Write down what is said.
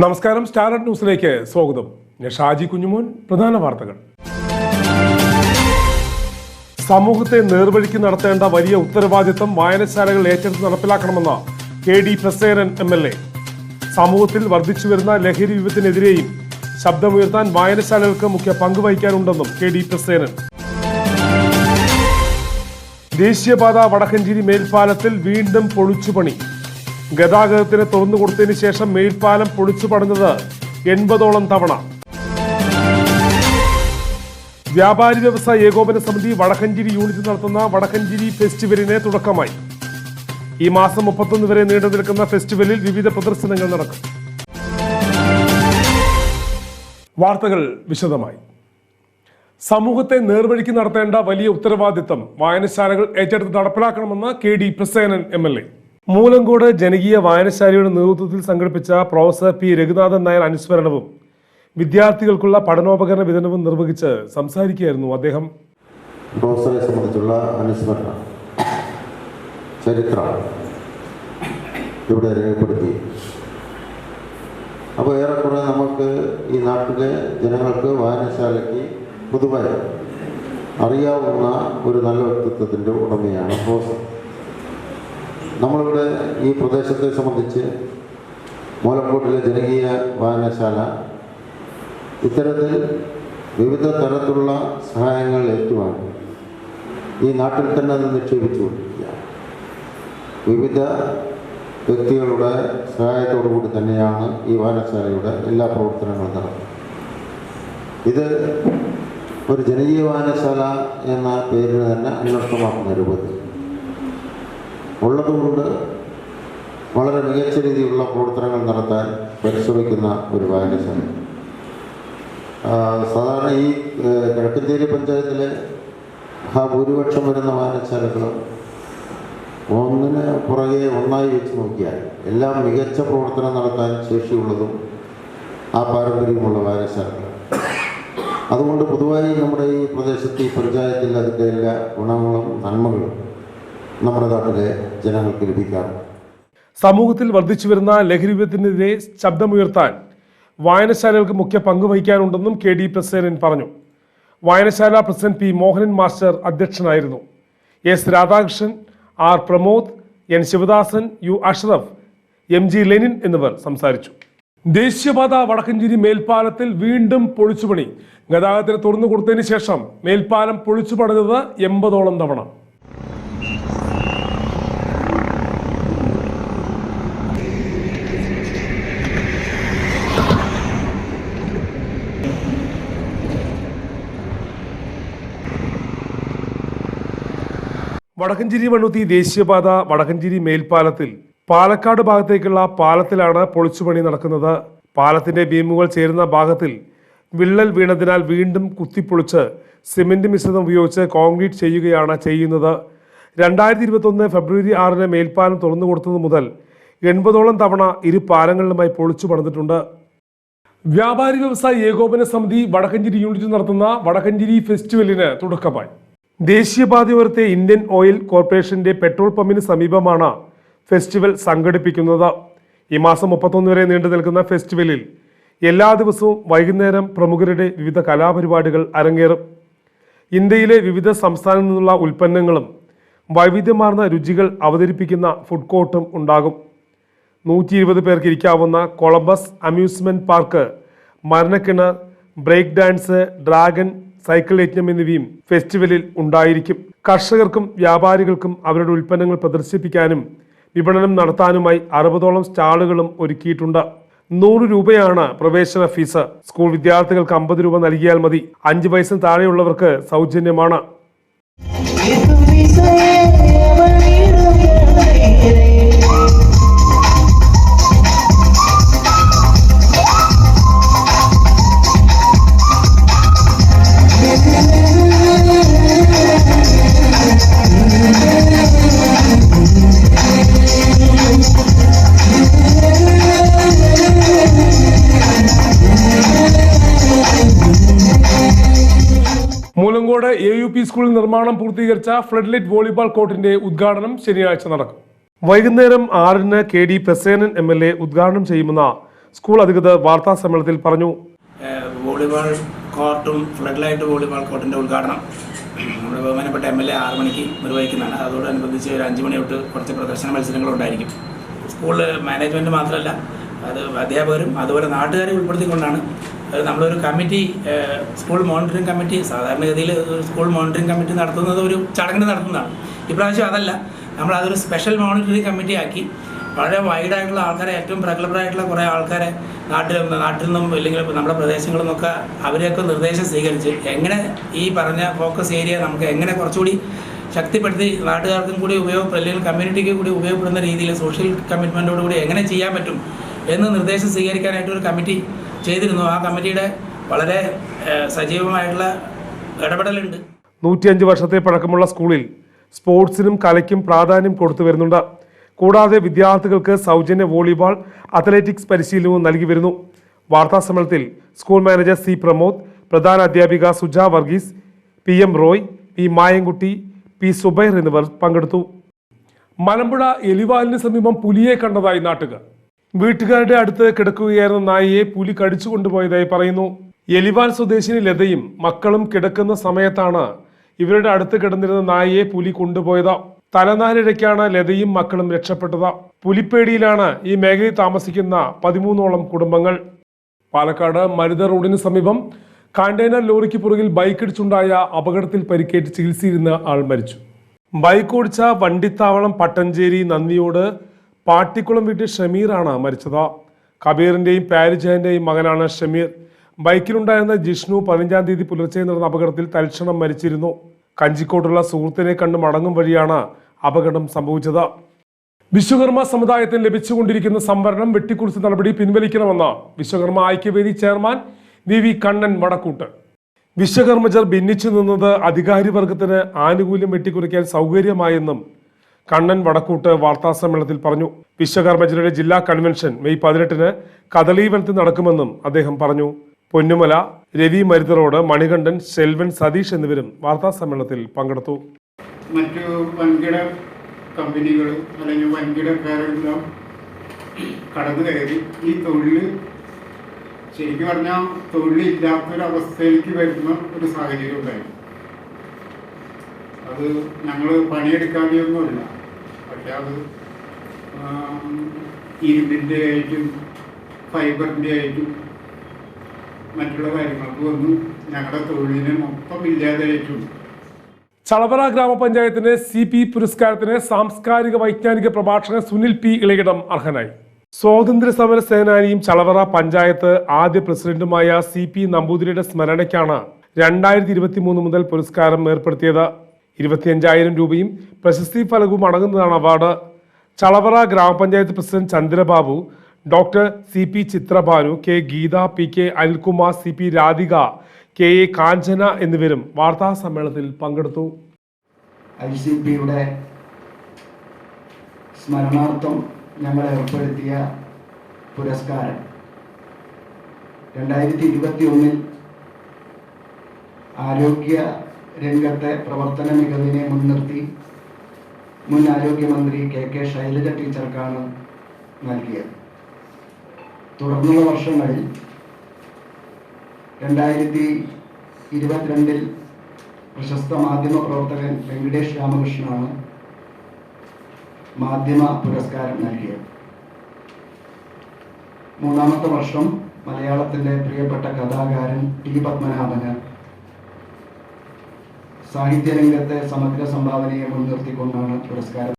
നമസ്കാരം സ്റ്റാർ ന്യൂസിലേക്ക് സ്വാഗതം. ഞാൻ ഷാജി കുഞ്ഞുമോൻ പ്രധാന വാർത്തകൾ. സമൂഹത്തെ നേർവഴിക്ക് നടത്തേണ്ട വലിയ ഉത്തരവാദിത്തം വായനശാലകൾ ഏറ്റെടുത്ത് നടപ്പിലാക്കണമെന്ന് K D Prasenan M L A. സമൂഹത്തിൽ വർദ്ധിച്ചു വരുന്ന ലഹരി വിപത്തിനെതിരെയും ശബ്ദമുയർത്താൻ വായനശാലകൾക്ക് മുഖ്യ പങ്ക് വഹിക്കാനുണ്ടെന്നും കെ ഡി പ്രസേനൻ. ദേശീയപാത വടക്കഞ്ചേരി മേൽപ്പാലത്തിൽ വീണ്ടും പൊളിച്ചുപണി. ഗതാഗതത്തിന് തുറന്നു കൊടുത്തതിന് ശേഷം മേൽപ്പാലം പൊളിച്ചു പടഞ്ഞത് എൺപതോളം തവണ. വ്യാപാരി വ്യവസായ ഏകോപന സമിതി വടക്കഞ്ചേരി യൂണിറ്റ് നടത്തുന്ന വടക്കഞ്ചേരി ഫെസ്റ്റിവലിന് തുടക്കമായി. ഈ മാസം മുപ്പത്തൊന്ന് വരെ നീണ്ടു നിൽക്കുന്ന ഫെസ്റ്റിവലിൽ വിവിധ പ്രദർശനങ്ങൾ നടക്കും. വാർത്തകൾ വിശദമായി. സമൂഹത്തെ നേർവഴിക്ക് നടത്തേണ്ട വലിയ ഉത്തരവാദിത്തം വായനശാലകൾ ഏറ്റെടുത്ത് നടപ്പിലാക്കണമെന്ന് K D Prasenan M L A. Moolankode ജനകീയ വായനശാലയുടെ നേതൃത്വത്തിൽ സംഘടിപ്പിച്ച പ്രൊഫസർ പി. രഘുനാഥൻ നായർ അനുസ്മരണവും വിദ്യാർത്ഥികൾക്കുള്ള പഠനോപകരണ വിതരണവും നിർവഹിച്ച് സംസാരിക്കുകയായിരുന്നു അദ്ദേഹം. പ്രൊഫസറെ സംബന്ധിച്ചുള്ള അനുസ്മരണം ചരിത്രം ഇവിടെ രേഖപ്പെടുത്തി. അപ്പോൾ ഏറെക്കുറെ നമുക്ക് ഈ നാട്ടിലെ ജനങ്ങൾക്ക് വായനശാലയ്ക്ക് പൊതുവായി അറിയാവുന്ന ഒരു നല്ല വ്യക്തിത്വത്തിന്റെ ഉടമയാണ് പ്രൊഫസർ. നമ്മളിവിടെ ഈ പ്രദേശത്തെ സംബന്ധിച്ച് മൂലക്കോട്ടിലെ ജനകീയ വായനശാല ഇത്തരത്തിൽ വിവിധ തരത്തിലുള്ള സഹായങ്ങൾ ഏറ്റുവാങ്ങി. ഈ നാട്ടിൽ തന്നെ അത് നിക്ഷേപിച്ചുകൊണ്ടിരിക്കുക വിവിധ വ്യക്തികളുടെ സഹായത്തോടു കൂടി തന്നെയാണ് ഈ വായനശാലയുടെ എല്ലാ പ്രവർത്തനങ്ങളും നടക്കുന്നത്. ഇത് ഒരു ജനകീയ വായനശാല എന്ന പേരിന് തന്നെ അന്വർത്ഥമാക്കുന്ന രൂപത്തിൽ ഉള്ളതുകൊണ്ട് വളരെ മികച്ച രീതിയിലുള്ള പ്രവർത്തനങ്ങൾ നടത്താൻ പരിശ്രമിക്കുന്ന ഒരു ആ, സാധാരണ ഈ കിഴക്കഞ്ചേരി പഞ്ചായത്തിലെ ആ ഭൂരിപക്ഷം വരുന്ന വായനശാലകൾ ഒന്നിന് പുറകെ ഒന്നായി വെച്ച് നോക്കിയാൽ എല്ലാം മികച്ച പ്രവർത്തനം നടത്താൻ ശേഷിയുള്ളതും ആ പാരമ്പര്യമുള്ള വായനശാലകൾ. അതുകൊണ്ട് പൊതുവായി നമ്മുടെ ഈ പ്രദേശത്ത് ഈ പഞ്ചായത്തിൽ അതിന്റെ എല്ലാ ഗുണങ്ങളും നന്മകളും നമ്മുടെ നാട്ടിലെ ജനങ്ങൾക്ക് ലഭിക്കാറ് സമൂഹത്തിൽ വർദ്ധിച്ചു വരുന്ന ലഹരി വിപത്തിനെതിരെ ശബ്ദമുയർത്താൻ വായനശാലകൾക്ക് മുഖ്യ പങ്ക് വഹിക്കാനുണ്ടെന്നും കെ ഡി പ്രസേനൻ പറഞ്ഞു. വായനശാല പ്രസിഡന്റ് പി മോഹനൻ മാസ്റ്റർ അധ്യക്ഷനായിരുന്നു. S Radhakrishnan R Pramod N Sivadasan U Ashraf M G Lenin എന്നിവർ സംസാരിച്ചു. ദേശീയപാത വടക്കഞ്ചേരി മേൽപ്പാലത്തിൽ വീണ്ടും പൊളിച്ചുപണി. ഗതാഗതത്തിന് തുറന്നു കൊടുത്തതിന് ശേഷം മേൽപ്പാലം പൊളിച്ചു പണിതത് എൺപതോളം തവണ. വടക്കഞ്ചേരി മണ്ണുത്തി ദേശീയപാത വടക്കഞ്ചേരി മേൽപ്പാലത്തിൽ പാലക്കാട് ഭാഗത്തേക്കുള്ള പാലത്തിലാണ് പൊളിച്ചുപണി നടക്കുന്നത്. പാലത്തിന്റെ ബീമുകൾ ചേരുന്ന ഭാഗത്തിൽ വിള്ളൽ വീണതിനാൽ വീണ്ടും കുത്തിപ്പൊളിച്ച് സിമെന്റ് മിശ്രിതം ഉപയോഗിച്ച് കോൺക്രീറ്റ് ചെയ്യുകയാണ് ചെയ്യുന്നത്. രണ്ടായിരത്തി ഇരുപത്തൊന്ന് ഫെബ്രുവരി ആറിന് മേൽപ്പാലം തുറന്നു കൊടുത്തത് മുതൽ എൺപതോളം തവണ ഇരു പാലങ്ങളിലുമായി പൊളിച്ചു പണിതിട്ടുണ്ട്. വ്യാപാരി വ്യവസായ ഏകോപന സമിതി വടക്കഞ്ചേരി യൂണിറ്റ് നടത്തുന്ന വടക്കഞ്ചേരി ഫെസ്റ്റിവലിന് തുടക്കമായി. ദേശീയപാതയോരത്തെ ഇന്ത്യൻ ഓയിൽ കോർപ്പറേഷന്റെ പെട്രോൾ പമ്പിന് സമീപമാണ് ഫെസ്റ്റിവൽ സംഘടിപ്പിക്കുന്നത്. ഈ മാസം മുപ്പത്തൊന്ന് വരെ നീണ്ടു നിൽക്കുന്ന ഫെസ്റ്റിവലിൽ എല്ലാ ദിവസവും വൈകുന്നേരം പ്രമുഖരുടെ വിവിധ കലാപരിപാടികൾ അരങ്ങേറും. ഇന്ത്യയിലെ വിവിധ സംസ്ഥാനങ്ങളിൽ നിന്നുള്ള ഉൽപ്പന്നങ്ങളും വൈവിധ്യമാർന്ന രുചികൾ അവതരിപ്പിക്കുന്ന ഫുഡ് കോർട്ടും ഉണ്ടാകും. നൂറ്റി ഇരുപത് പേർക്ക് ഇരിക്കാവുന്ന കൊളംബസ് അമ്യൂസ്മെന്റ് പാർക്ക് മരണക്കിണർ ബ്രേക്ക് ഡാൻസ് ഡ്രാഗൺ സൈക്കിൾ യജ്ഞം എന്നിവയും ഫെസ്റ്റിവലിൽ ഉണ്ടായിരിക്കും. കർഷകർക്കും വ്യാപാരികൾക്കും അവരുടെ ഉൽപ്പന്നങ്ങൾ പ്രദർശിപ്പിക്കാനും വിപണനം നടത്താനുമായി അറുപതോളം സ്റ്റാളുകളും ഒരുക്കിയിട്ടുണ്ട്. നൂറ് രൂപയാണ് പ്രവേശന ഫീസ്. സ്കൂൾ വിദ്യാർത്ഥികൾക്ക് അമ്പത് രൂപ നൽകിയാൽ മതി. അഞ്ച് വയസ്സിന് താഴെയുള്ളവർക്ക് സൗജന്യമാണ്. എ യു പി സ്കൂളിൽ നിർമ്മാണം പൂർത്തീകരിച്ച ഫ്ലഡ് വോളിബോൾ കോർട്ടിന്റെ ഉദ്ഘാടനം ശനിയാഴ്ച നടക്കും. വൈകുന്നേരം ആറിന് K D Prasenan M L A ഉദ്ഘാടനം ചെയ്യുമെന്ന സ്കൂൾ അധികൃതർ വാർത്താ സമ്മേളനത്തിൽ പറഞ്ഞു. വോളിബോൾ കോർട്ടും ഫ്ലഡ് ലൈറ്റ് വോളിബോൾ കോർട്ടിന്റെ ഉദ്ഘാടനം നമ്മുടെ ബഹുമാനപ്പെട്ട എം എൽ എ ആറ് മണിക്ക് നിർവഹിക്കുന്നതാണ്. അതോടനുബന്ധിച്ച് ഒരു അഞ്ച് മണി തൊട്ട് കുറച്ച് പ്രദർശന മത്സരങ്ങളുണ്ടായിരിക്കും സ്കൂളിൽ മാനേജ്മെന്റ് മാത്രമല്ല അത് അധ്യാപകരും അതുപോലെ നാട്ടുകാരെ ഉൾപ്പെടുത്തിക്കൊണ്ടാണ്. നമ്മളൊരു കമ്മിറ്റി സ്കൂൾ മോണിറ്ററിംഗ് കമ്മിറ്റി സാധാരണഗതിയിൽ സ്കൂൾ മോണിറ്ററിംഗ് കമ്മിറ്റി നടത്തുന്നത് ഒരു ചടങ്ങിന് നടത്തുന്നതാണ്. ഇപ്രാവശ്യം അതല്ല. നമ്മൾ അതൊരു സ്പെഷ്യൽ മോണിറ്ററിംഗ് കമ്മിറ്റി ആക്കി. വളരെ വൈഡായിട്ടുള്ള ആൾക്കാരെ ഏറ്റവും പ്രഗത്ഭരായിട്ടുള്ള കുറേ ആൾക്കാരെ നാട്ടിൽ നാട്ടിൽ നിന്നും അല്ലെങ്കിൽ നമ്മുടെ പ്രദേശങ്ങളിൽ നിന്നൊക്കെ അവരെയൊക്കെ നിർദ്ദേശം സ്വീകരിച്ച് എങ്ങനെ ഈ പറഞ്ഞ ഫോക്കസ് ഏരിയ നമുക്ക് എങ്ങനെ കുറച്ചുകൂടി ശക്തിപ്പെടുത്തി നാട്ടുകാർക്കും കൂടി ഉപയോഗ അല്ലെങ്കിൽ കമ്മ്യൂണിറ്റിക്ക് കൂടി ഉപയോഗപ്പെടുന്ന രീതിയിൽ സോഷ്യൽ കമ്മിറ്റ്മെന്റോടുകൂടി എങ്ങനെ ചെയ്യാൻ പറ്റും എന്ന് നിർദ്ദേശം സ്വീകരിക്കാനായിട്ട് ഒരു കമ്മിറ്റി ചെയ്തിരുന്നു. ആ കമ്മിറ്റിയുടെ വളരെ സജീവമായിട്ടുള്ള ഇടപെടലുണ്ട്. നൂറ്റിയഞ്ച് വർഷത്തെ പഴക്കമുള്ള സ്കൂളിൽ സ്പോർട്സിനും കലയ്ക്കും പ്രാധാന്യം കൊടുത്തു വരുന്നുണ്ട്. കൂടാതെ വിദ്യാർത്ഥികൾക്ക് സൗജന്യ വോളിബോൾ അത്ലറ്റിക്സ് പരിശീലനവും നൽകി വരുന്നു. വാർത്താ സമ്മേളനത്തിൽ സ്കൂൾ മാനേജർ സി പ്രമോദ് പ്രധാന അധ്യാപിക Suja Varghese P M Roy P Mayankutty P Subair എന്നിവർ പങ്കെടുത്തു. മലമ്പുഴ എലിവാലിന് സമീപം പുലിയെ കണ്ടതായി നാട്ടുകാർ. വീട്ടുകാരുടെ അടുത്ത് കിടക്കുകയായിരുന്ന നായയെ പുലി കടിച്ചു കൊണ്ടുപോയതായി പറയുന്നു. എലിവാൽ സ്വദേശിനി ലതയും മക്കളും കിടക്കുന്ന സമയത്താണ് ഇവരുടെ അടുത്ത് കിടന്നിരുന്ന നായയെ പുലി കൊണ്ടുപോയത്. തലനാരിഴയ്ക്കാണ് ലതയും മക്കളും രക്ഷപ്പെട്ടത്. പുലിപ്പേടിയിലാണ് ഈ മേഖലയിൽ താമസിക്കുന്ന പതിമൂന്നോളം കുടുംബങ്ങൾ. പാലക്കാട് മരുത റോഡിന് സമീപം കണ്ടെയ്നർ ലോറിക്ക് പുറകിൽ ബൈക്കിടിച്ചുണ്ടായ അപകടത്തിൽ പരിക്കേറ്റ് ചികിത്സയിരുന്ന ആൾ മരിച്ചു. ബൈക്ക് ഓടിച്ച വണ്ടിത്താവളം പട്ടഞ്ചേരി നന്ദിയോട് പാട്ടിക്കുളം വീട്ടിൽ ഷമീറാണ് മരിച്ചത്. കബീറിന്റെയും പാരിജയന്റെയും മകനാണ് ഷമീർ. ബൈക്കിലുണ്ടായിരുന്ന ജിഷ്ണു പതിനഞ്ചാം തീയതി പുലർച്ചെ നടന്ന അപകടത്തിൽ തൽക്ഷണം മരിച്ചിരുന്നു. കഞ്ചിക്കോട്ടുള്ള സുഹൃത്തിനെ കണ്ട് മടങ്ങും വഴിയാണ് അപകടം സംഭവിച്ചത്. വിശ്വകർമ്മ സമുദായത്തിന് ലഭിച്ചുകൊണ്ടിരിക്കുന്ന സംവരണം വെട്ടിക്കുറിച്ച നടപടി പിൻവലിക്കണമെന്ന് Vishwakarma Aikyavedi chairman V V Kannan Vadakkoot. വിശ്വകർമ്മജർ ഭിന്നിച്ചു നിന്നത് അധികാരിവർഗത്തിന് ആനുകൂല്യം വെട്ടിക്കുറിക്കാൻ സൗകര്യമായെന്നും കണ്ണൻ വടക്കൂട്ട് വാർത്താ സമ്മേളനത്തിൽ പറഞ്ഞു. വിശ്വകർമ്മജരുടെ ജില്ലാ കൺവെൻഷൻ മെയ് പതിനെട്ടിന് കദളീവനത്ത് നടക്കുമെന്നും അദ്ദേഹം പറഞ്ഞു. പൊന്നുമല രവി മരുതറോഡ് മണികണ്ഠൻ സെൽവൻ സതീഷ് എന്നിവരും വാർത്താ സമ്മേളനത്തിൽ പങ്കെടുത്തു. മറ്റു വൻകിട കമ്പനികൾ അല്ലെങ്കിൽ വൻകിടക്കാരെല്ലാം കടന്നു കയറി. ഈ തൊഴിൽ ശരിക്കും പറഞ്ഞാൽ തൊഴിലില്ലാത്തൊരവസ്ഥയിലേക്ക് വരുന്ന ഒരു സാഹചര്യം ഉണ്ടായി. അത് ഞങ്ങൾ പണിയെടുക്കാതെയൊന്നുമല്ല പക്ഷെ അത് ഇരുമ്പിന്റെ ആയിട്ടും ഫൈബറിന്റെ ആയിട്ടും മറ്റുള്ള കാര്യങ്ങൾക്ക് വന്നു. ഞങ്ങളുടെ തൊഴിലിനെ മൊത്തം ഇല്ലാതായിട്ടുണ്ട് ചളവറ ഗ്രാമപഞ്ചായത്തിന്റെ സി പി പുരസ്കാരത്തിന് സാംസ്കാരിക വൈജ്ഞാനിക പ്രഭാഷകൻ സുനിൽ പി ഇളയിടം അർഹനായി. സ്വാതന്ത്ര്യ സമര സേനാനിയും ചളവറ പഞ്ചായത്ത് ആദ്യ പ്രസിഡന്റുമായ സി പി നമ്പൂതിരിയുടെ സ്മരണയ്ക്കാണ് രണ്ടായിരത്തി ഇരുപത്തി മൂന്ന് മുതൽ പുരസ്കാരം ഏർപ്പെടുത്തിയത്. ഇരുപത്തിയഞ്ചായിരം രൂപയും പ്രശസ്തി ഫലകവും അടങ്ങുന്നതാണ് അവാർഡ്. ചളവറ ഗ്രാമപഞ്ചായത്ത് president Chandrababu doctor C P Chithrabhanu K Geetha P K Anilkumar C P Radhika K A Kanchana എന്നിവരും വാർത്താ സമ്മേളനത്തിൽ പങ്കെടുത്തു. ഐ സി പിയുടെ സ്മരണാർത്ഥം ഞങ്ങൾ ഏർപ്പെടുത്തിയ പുരസ്കാരം രണ്ടായിരത്തി ഇരുപത്തി ഒന്നിൽ ആരോഗ്യ രംഗത്തെ പ്രവർത്തന മികവിനെ മുൻനിർത്തി മുൻ ആരോഗ്യമന്ത്രി കെ കെ ശൈലജ ടീച്ചർക്കാണ് നൽകിയത്. തുടർന്നുള്ള വർഷങ്ങളിൽ രണ്ടായിരത്തി ഇരുപത്തിരണ്ടിൽ പ്രശസ്ത മാധ്യമ പ്രവർത്തകൻ വെങ്കടേഷ് രാമകൃഷ്ണനാണ് മാധ്യമ പുരസ്കാരം നൽകിയത്. മൂന്നാമത്തെ വർഷം മലയാളത്തിന്റെ പ്രിയപ്പെട്ട കഥാകാരൻ ടി പത്മനാഭന് സാഹിത്യരംഗത്തെ സമഗ്ര സംഭാവനയെ മുൻനിർത്തിക്കൊണ്ടാണ് പുരസ്കാരം